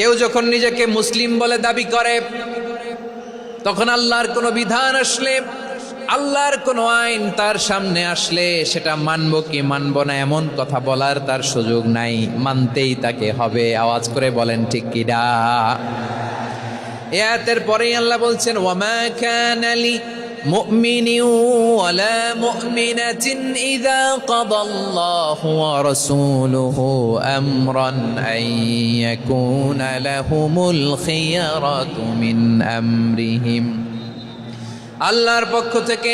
কেউ যখন নিজেকে মুসলিম বলে দাবি করে, তখন আল্লাহর কোনো বিধান আসলে, আল্লাহর কোনো আইন তার সামনে আসলে, সেটা মানব কি মানব না এমন কথা বলার তার সুযোগ নাই। মানতেই তাকে হবে, আওয়াজ করে বলেন ঠিক কিনা এতের পরেই আল্লাহ বলছেন ওয়ামা কানা লি মুমিন ওয়ালা মুমিনাতিন ইযা কাদাল্লাহু ওয়া রাসূলুহু আমরান আন ইয়াকুনা লাহুমুল খিয়ারাতু মিন আমরিহিম আল্লাহর পক্ষ থেকে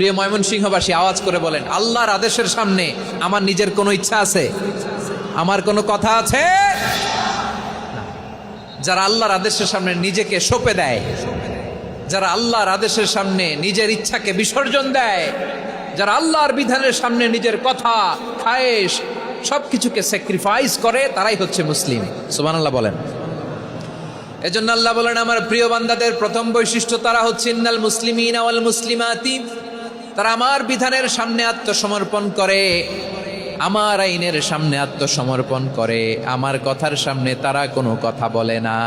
প্রিয় ময়মনসিংহবাসী, আওয়াজ করে বলেন, আল্লাহর আদেশের সামনে আমার নিজের কোনো ইচ্ছা আছে? আমার কোনো কথা আছে? যারা আল্লাহর আদেশের সামনে নিজেকে সঁপে দেয়, যারা আল্লাহর আদেশের সামনে নিজের ইচ্ছাকে বিসর্জন দেয়, যারা আল্লাহর বিধানের সামনে নিজের কথা, খায়েশ সব কিছুকে স্যাক্রিফাইস করে, তারাই হচ্ছে মুসলিম। সুবান আল্লাহ বলেন। এজন্য আল্লাহ বলেন, আমার প্রিয় বান্দাদের, প্রথম বৈশিষ্ট্য তারা হচ্ছে, ইন্নাল মুসলিমিন আওয়াল মুসলিমাতি তারা আমার বিধানের সামনে আত্মসমর্পণ করে, আমার আইনের সামনে আত্মসমর্পণ করে। আমার কথার সামনে তারা কোনো কথা বলে না।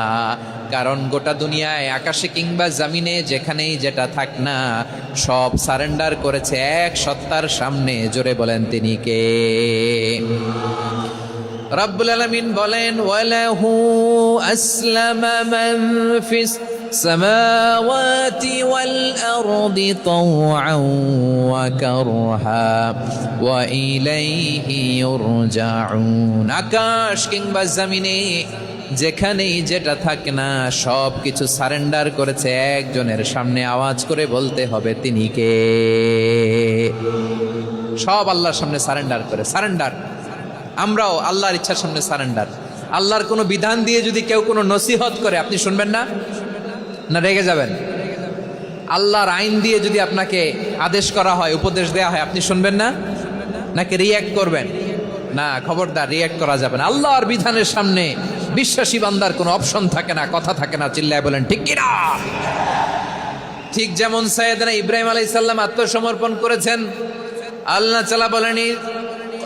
কারণ গোটা দুনিয়ায়, আকাশে কিংবা জামিনে, যেখানেই যেটা থাক না, সব সারেন্ডার করেছে এক সত্তার সামনে। জোরে বলেন তিনি কে? রব্বুল আলমিন বলেন, ওয়ালাহু আসলামা السماوات والأرض طوعا وكرها وإليه يرجعون আকাশ কিংবা জমিনে যেখানেই যেটা থাকে না সব কিছু সারেন্ডার করেছে একজনের সামনে আওয়াজ করে বলতে হবে তিনি কে সব আল্লাহর সামনে সারেন্ডার করে সারেন্ডার আমরাও আল্লাহর ইচ্ছার সামনে সারেন্ডার আল্লাহর কোনো বিধান দিয়ে যদি কেউ কোনো নসিহত করে আপনি শুনবেন না না রেগে যাবেন? আল্লাহর আইন দিয়ে যদি আপনাকে আদেশ করা হয়, উপদেশ দেওয়া হয়, আপনি শুনবেন না? নাকি রিয়্যাক্ট করবেন? না, খবরদার রিয়্যাক্ট করা যাবে না। আল্লাহর বিধানের সামনে বিশ্বাসী বান্দার কোনো অপশন থাকে না, কথা থাকে না, চিল্লায় বলেন, ঠিক কিনা ঠিক যেমন সৈয়দনা ইব্রাহিম আলাইসাল্লাম আত্মসমর্পণ করেছেন। আল্লাহ চালা বলেনি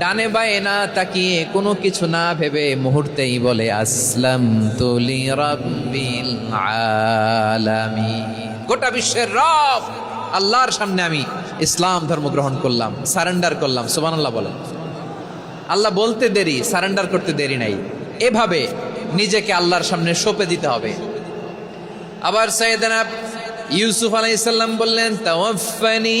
ডানে বায়ে না তাকিয়ে কোনো কিছু না ভেবে মুহূর্তেই বলে আসলাম তুলি রব্বিল আলামিন। গোটা বিশ্বের রব, আল্লাহর সামনে আমি ইসলাম ধর্ম গ্রহণ করলাম, সারেন্ডার করলাম, সুবহানাল্লাহ বলেন আল্লাহ বলতে দেরি, সারেন্ডার করতে দেরি নাই। এভাবে নিজেকে আল্লাহর সামনে সঁপে দিতে হবে। আবার সৈয়দনা ইউসুফ আলাইসাল্লাম বললেন তাওয়াফানি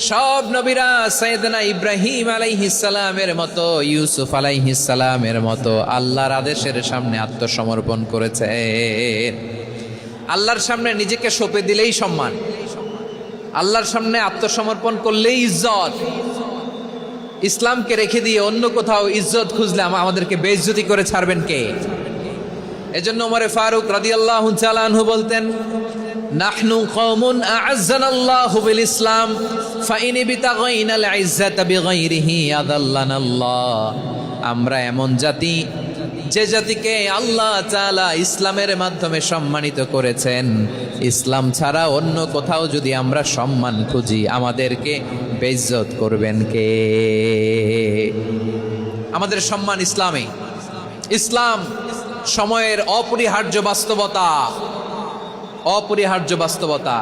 সব নবীরা সৈয়দনা ইব্রাহিম আলাইহিসালামের মতো, ইউসুফ আলাইহিসালামের মতো আল্লাহর আদেশের সামনে আত্মসমর্পণ করেছে। আল্লাহর সামনে নিজেকে সঁপে দিলেই সম্মান। আল্লাহর সামনে আত্মসমর্পণ করলেই ইজ্জত। ইসলামকে রেখে দিয়ে অন্য কোথাও ইজ্জত খুঁজলে আমা- আমাদেরকে বেজ্জতি করে ছাড়বেন কে? এজন্য ওমরে ফারুক রাদিয়াল্লাহু তাআলা আনহু বলতেন নাহনু কওমুন আ'আজ্জানা আল্লাহু বিল ইসলাম ফাইন বিতাগাইনা আল ইজ্জাতা বিগাইরিহি আদাল্লানা আল্লাহ আমরা এমন জাতি যে জাতিকে আল্লাহ তাআলা ইসলামের মাধ্যমে সম্মানিত করেছেন। ইসলাম ছাড়া অন্য কোথাও যদি আমরা সম্মান খুঁজি, আমাদেরকে বেইজ্জত করবেন কে? আমাদের সম্মান ইসলামে। ইসলাম সময়ের অপরিহার্য বাস্তবতা। অপরিহার্য বাস্তবতা।